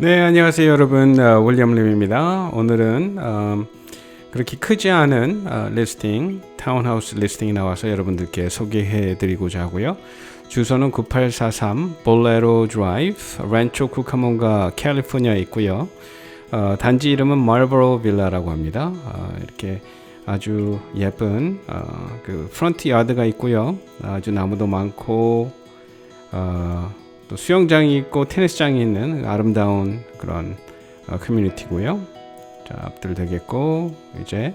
네, 안녕하세요, 여러분. 어, 윌리엄 림입니다. 오늘은 어, 그렇게 크지 않은 어, 리스팅, 타운하우스 리스팅이 나와서 여러분들께 소개해-드리고자 하고요. 주소는 9843 볼레로 드라이브, 렌초 쿠카몬가 캘리포니아에 있고요. 어, 단지 이름은 말버로 빌라라고 합니다. 어, 이렇게 아주 예쁜 어, 그 프런트 야드가 있고요. 아주 나무도 많고 어, 또 수영장이 있고 테니스장이 있는 아름다운 그런 어, 커뮤니티고요. 자, 앞들 되겠고 이제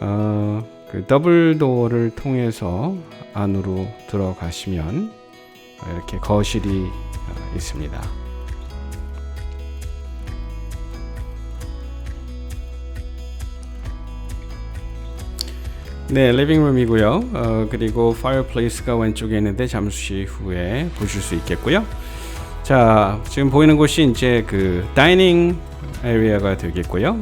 어, 그 더블 도어를 통해서 안으로 들어가시면 이렇게 거실이 어, 있습니다. 네, 리빙룸이고요. 어, 그리고 파이어플레이스가 왼쪽에 있는데 잠시 후에 보실 수 있겠고요. 자, 지금 보이는 곳이 이제 그 다이닝 에리어가 되겠고요.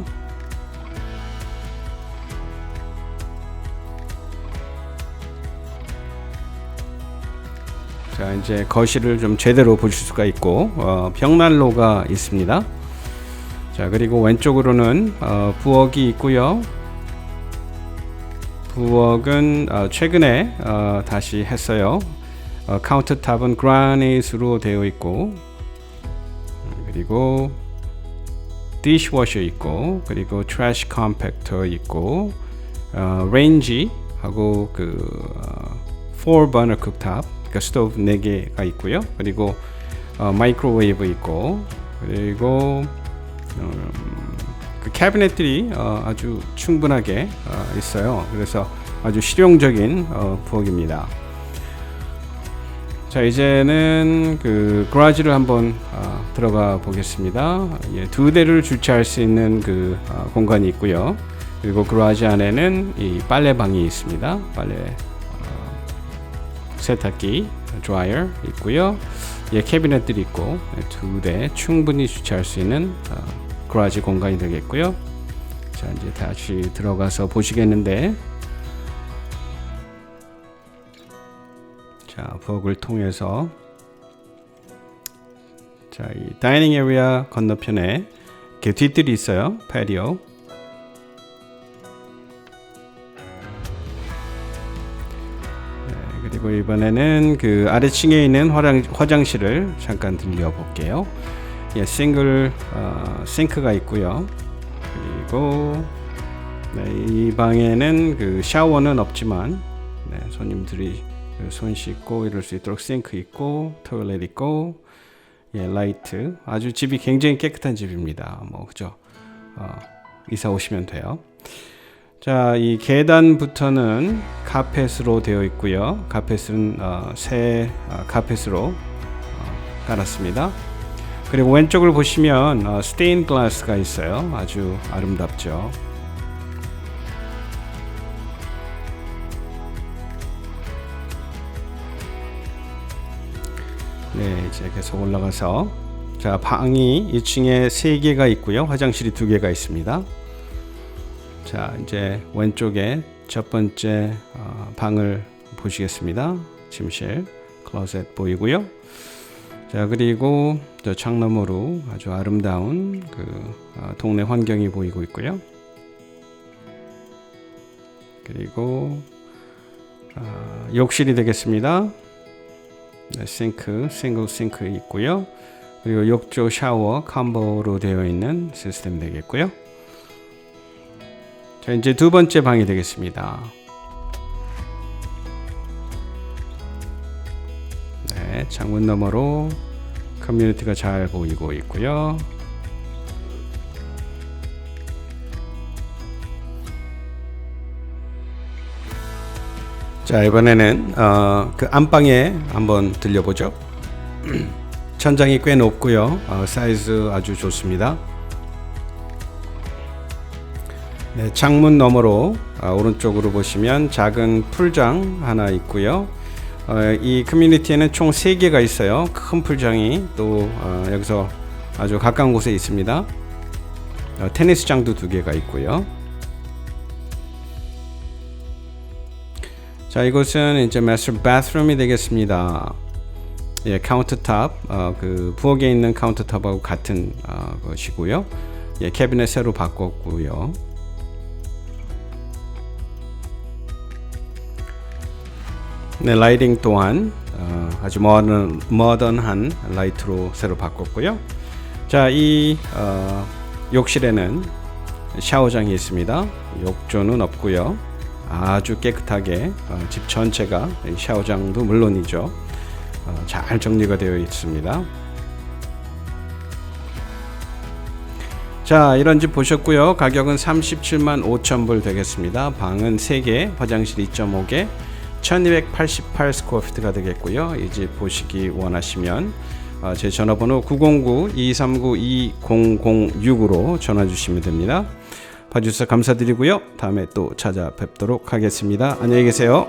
자, 이제 거실을 좀 제대로 보실 수가 있고 어, 벽난로가 있습니다. 자, 그리고 왼쪽으로는 어, 부엌이 있고요. 부엌은 어, 최근에 어, 다시 했어요. 어, 카운터탑은 그라니트로 되어 있고 그리고 디시워셔 있고 그리고 트래시 컴팩터 있고 어, 레인지 하고 그 어, 4버너 쿡탑 그러니까 스토브 4개가 있고요. 그리고 어, 마이크로웨이브 있고 그리고 음, 그 캐비넷들이 어, 아주 충분하게 어, 있어요. 그래서 아주 실용적인 어, 부엌입니다. 자 이제는 그 그라지를 한번 어, 들어가 보겠습니다. 예, 두 대를 주차할 수 있는 그 어, 공간이 있고요. 그리고 그라지 안에는 이 빨래방이 있습니다. 빨래 어, 세탁기, 드라이어 있고요. 예, 캐비넷들이 있고 두 대 충분히 주차할 수 있는 어, 그라지 공간이 되겠고요. 자 이제 다시 들어가서 보시겠는데 자 부엌을 통해서 자 이 다이닝 에리아 건너편에 이렇게 뒷뜰이 있어요 패리오 네, 그리고 이번에는 그 아래층에 있는 화장, 화장실을 잠깐 들려볼게요. 예, 싱글 어, 싱크가 있고요. 그리고 네, 이 방에는 그 샤워는 없지만 네, 손님들이 그손 씻고 이럴 수 있도록 싱크 있고 토일렛 있고 예, 라이트 아주 집이 굉장히 깨끗한 집입니다. 뭐 그죠? 어, 이사 오시면 돼요. 자, 이 계단부터는 카펫으로 되어 있고요. 카펫은 어, 새 어, 카펫으로 어, 깔았습니다. 그리고 왼쪽을 보시면 어, 스테인 글라스가 있어요. 아주 아름답죠. 네, 이제 계속 올라가서 자 방이 2층에 3개가 있고요. 화장실이 2개가 있습니다. 자 이제 왼쪽에 첫 번째 어, 방을 보시겠습니다. 침실, 클로셋 보이고요. 자 그리고 저 창너머로 아주 아름다운 그 어, 동네 환경이 보이고 있고요. 그리고 어, 욕실이 되겠습니다. 네, 싱크, 싱글 싱크 있고요. 그리고 욕조 샤워 컴보로 되어 있는 시스템 되겠고요. 자, 이제 두 번째 방이 되겠습니다. 네, 창문 너머로 커뮤니티가 잘 보이고 있고요. 자 이번에는 어, 그 안방에 한번 들려보죠. 천장이 꽤 높고요. 어, 사이즈 아주 좋습니다. 네, 창문 너머로 어, 오른쪽으로 보시면 작은 풀장 하나 있고요. 어, 이 커뮤니티에는 총 3개가 있어요. 큰 풀장이 또 어, 여기서 아주 가까운 곳에 있습니다. 어, 테니스장도 두 개가 있고요. 자, 이곳은 이제 마스터 바스룸이 되겠습니다. 예, 카운터탑 어, 그 부엌에 있는 카운터탑하고 같은 어, 것이고요. 예, 캐비넷 새로 바꿨고요. 네, 라이팅 또한 어, 아주 모던, 모던한 라이트로 새로 바꿨고요. 자, 이 어, 욕실에는 샤워장이 있습니다. 욕조는 없고요. 아주 깨끗하게 어, 집 전체가 이 샤워장도 물론이죠. 어, 잘 정리가 되어 있습니다. 자, 이런 집 보셨고요. 가격은 37만 5천 불 되겠습니다. 방은 3개, 화장실 2.5개, 1288 스퀘어피트가 되겠고요. 이 집 보시기 원하시면 어, 제 전화번호 909-239-2006으로 전화 주시면 됩니다. 봐주셔서 감사드리고요. 다음에 또 찾아뵙도록 하겠습니다. 안녕히 계세요.